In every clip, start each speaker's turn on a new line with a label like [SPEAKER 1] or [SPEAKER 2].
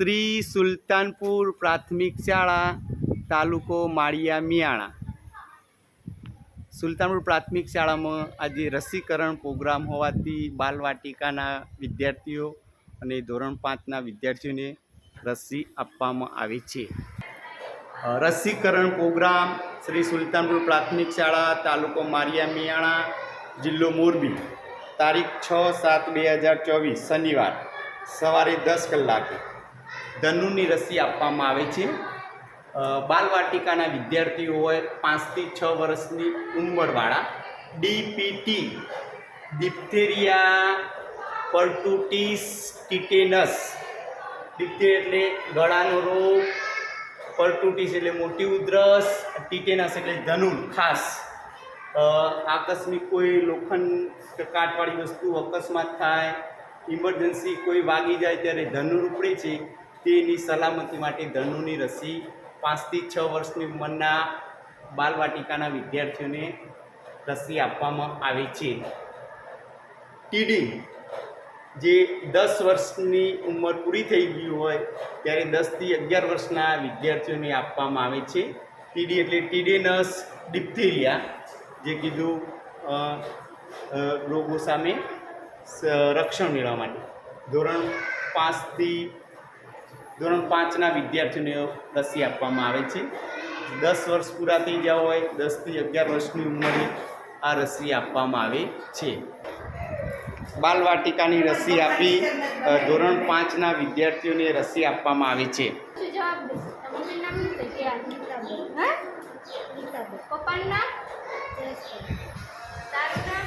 [SPEAKER 1] શ્રી સુલતાનપુર પ્રાથમિક શાળા, તાલુકો માળિયા, મિયાણા. સુલતાનપુર પ્રાથમિક શાળામાં આજે રસીકરણ પ્રોગ્રામ હોવાથી બાલવાટિકાના વિદ્યાર્થીઓ અને ધોરણ પાંચના વિદ્યાર્થીઓને રસી આપવામાં આવે છે. રસીકરણ પ્રોગ્રામ શ્રી સુલતાનપુર પ્રાથમિક શાળા, તાલુકો મારિયા મિયાણા, જિલ્લો મોરબી. તારીખ છ સાત બે હજાર ચોવીસ, શનિવાર. સવારે દસ કલાકે. ધનુની રસી આપવામાં આવે છે. બાલવાટિકાના વિદ્યાર્થીઓ હોય પાંચથી છ વર્ષની ઉંમરવાળા DPT, diphtheria pertussis tetanus. Diphtheria એટલે ગળાનો રોગ, પર્ટુટીસ એટલે મોટી ઉધરસ, ટીટેનસ એટલે ધનુર, ખાસ. આકસ્મિક કોઈ લોખંડ કાટવાળી વસ્તુ અકસ્માત થાય, ઇમરજન્સી કોઈ વાગી જાય ત્યારે ધનુર ઉપડે છે તેની સલામતી માટે ધનુની રસી, પાંચથી છ વર્ષની ઉંમરના બાલવાટિકાના વિદ્યાર્થીઓને રસી આપવામાં આવે છે. ટીડી જે દસ વર્ષની ઉંમર પૂરી થઈ ગઈ હોય, ત્યારે દસથી અગિયાર વર્ષના વિદ્યાર્થીઓને આપવામાં આવે છે. ટીડી એટલે ટીડેનસ ડિપ્થેરિયા, જે કીધું રોગો સામે રક્ષણ મેળવવા માટે. ધોરણ પાંચથી ધોરણ પાંચના વિદ્યાર્થીઓને રસી આપવામાં આવે છે. દસ વર્ષ પૂરા થઈ ગયા હોય દસથી અગિયાર વર્ષની ઉંમરે આ રસી આપવામાં આવે છે. બાલવાટિકાની રસી આપી ધોરણ પાંચના વિદ્યાર્થીઓને રસી આપવામાં આવે છે.
[SPEAKER 2] પપ્પાનું નામ? તારું નામ?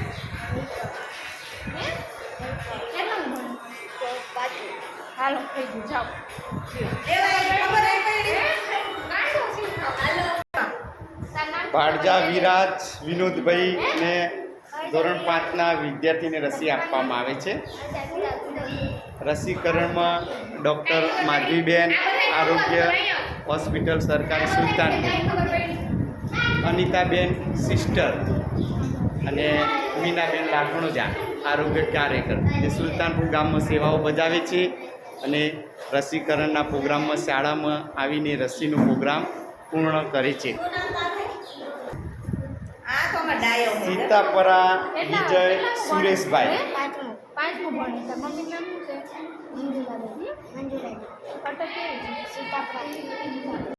[SPEAKER 2] હાલો થઈ ગયું જાઓ?
[SPEAKER 1] ભાડજા વિરાજ વિનોદભાઈ ને ધોરણ પાંચના વિદ્યાર્થીને રસી આપવામાં આવે છે. રસીકરણમાં ડૉક્ટર માધવીબેન આરોગ્ય હોસ્પિટલ સરકારી સુલતાનપુર. અનિતાબેન સિસ્ટર અને મીનાબેન લાખણોજા આરોગ્ય કાર્યકર. જે સુલતાનપુર ગામમાં સેવાઓ બજાવે છે. અને રસીકરણના પ્રોગ્રામમાં શાળામાં આવીને રસીનો પ્રોગ્રામ પૂર્ણ કરે છે. સીતાપરા વિજય સુરેશભાઈ.
[SPEAKER 2] પાંચમું